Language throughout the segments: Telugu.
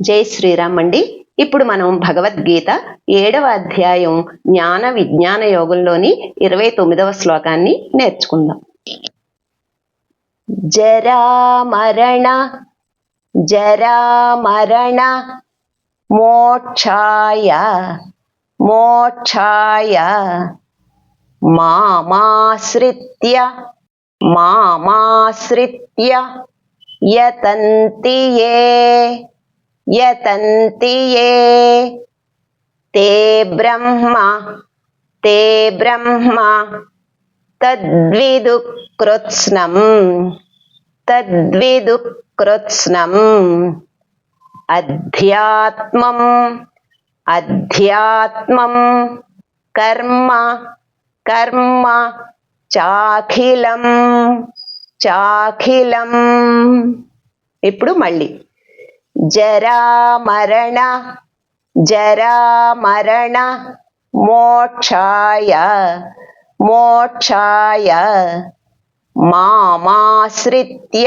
జై శ్రీరామ్ అండి. ఇప్పుడు మనం భగవద్గీత ఏడవ అధ్యాయం జ్ఞాన విజ్ఞాన యోగంలోని ఇరవై తొమ్మిదవ శ్లోకాన్ని నేర్చుకుందాం. జరా మరణ జరా మరణ మోక్షాయ మోక్షాయ మామాశ్రిత్య మామాశ్రిత్య యతంతి ఏ. యతంతి ఏ. తే బ్రహ్మ. తే బ్రహ్మ. తద్విదు కృత్స్నం. తద్విదు కృత్స్నం. అధ్యాత్మం. అధ్యాత్మం. కర్మ. కర్మ. చాఖిలం. చాఖిలం. ఇప్పుడు మళ్ళీ. ஜராமரண ஜராமரண மோட்சாய மோட்சாய மாமாசிரித்ய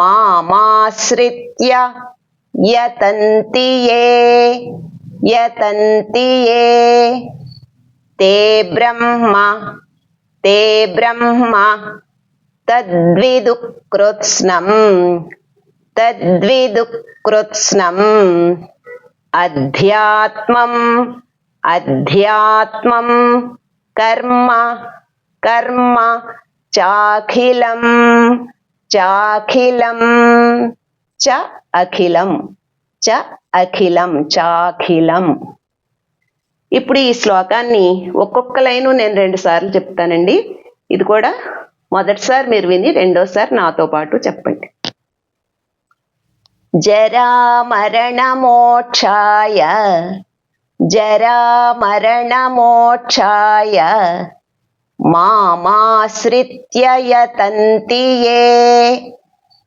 மாமாசிரித்ய யதந்தியே யதந்தியே ते ब्रह्म ते ब्रह्म तद्विदुकृत्स्नम् తద్విదుకృత్స్నం అధ్యాత్మం అధ్యాత్మం కర్మ కర్మ చాఖిలం చాఖిలం చ అఖిలం చ అఖిలం చాఖిలం ఇప్పుడు ఈ శ్లోకాన్ని ఒక్కొక్క లైను నేను రెండు సార్లు చెప్తానండి. ఇది కూడా మొదటిసారి మీరు విని రెండోసారి నాతో పాటు చెప్పండి. జరామరణమోక్షాయ. జరామరణమోక్షాయ. మామాశ్రిత్య యతంతి ఏ.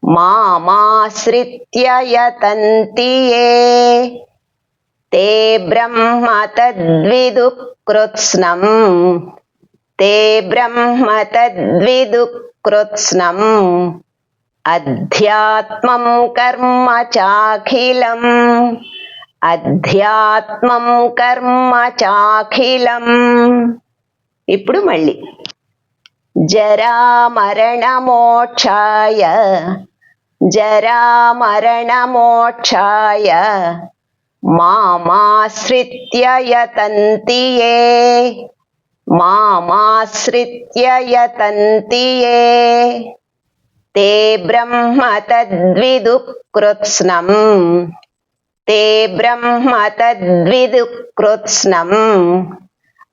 మామాశ్రిత్య యతంతి ఏ. తే బ్రహ్మ తద్విదు కృత్స్నం తే బ్రహ్మ తద్విదు కృత్స్నం అధ్యాత్మం కర్మ చాఖిలం. అధ్యాత్మం కర్మ చాఖిలం. ఇప్పుడు మళ్ళీ. జరామరణమోక్షాయ జరామరణమోక్షాయ మామాశ్రిత్య యతంతి ఏ. మామాశ్రిత్య ते ब्रह्म तद्विदुकृत्स्नम् ते ब्रह्म तद्विदुकृत्स्नम्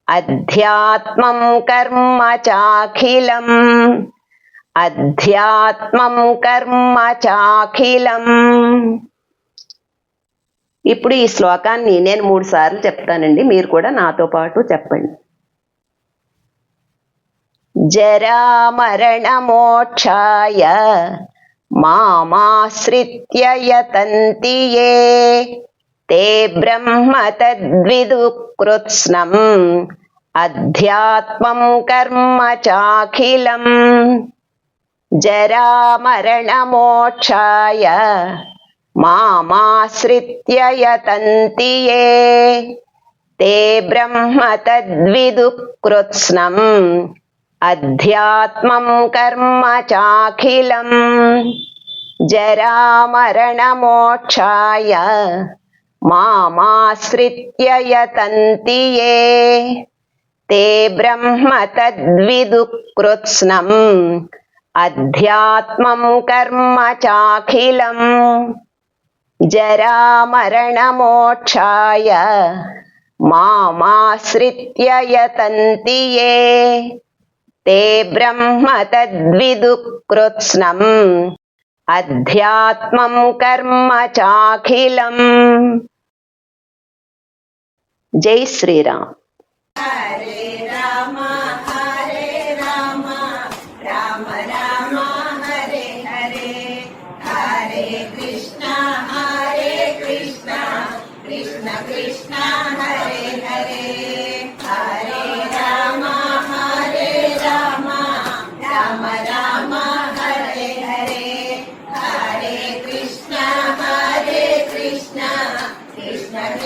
अध्यात्मं कर्म चाखिलम् अध्यात्मं कर्म చాఖిలం ఇప్పుడు ఈ శ్లోకాన్ని నేను మూడు సార్లు చెప్తానండి మీరు కూడా నాతో పాటు చెప్పండి జరామరణమోక్షాయ మరణ మామాశ్రిత్య యతంతి ఏ తే బ్రహ్మ తద్విదు కృత్స్నం అధ్యాత్మం కర్మ చాఖిలం జరామరణమోక్షాయ మరణ మామాశ్రిత్య యతంతి ఏ తే బ్రహ్మ తద్విదు కృత్స్నం అధ్యాత్మం కర్మ చాఖిలం జరామరణమోక్షాయ మామాశ్రిత్య యతంతి ఏ ते బ్రహ్మ తద్విదుకృత్స్నం అధ్యాత్మం కర్మ చాఖిలం జరామరణమోక్షాయ మామాశ్రిత్య యతంతి ఏ ते ब्रह्म तद्विदु कृत्स्नम् अध्यात्मं कर्म चाखिलम्। जय श्री राम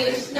Thank.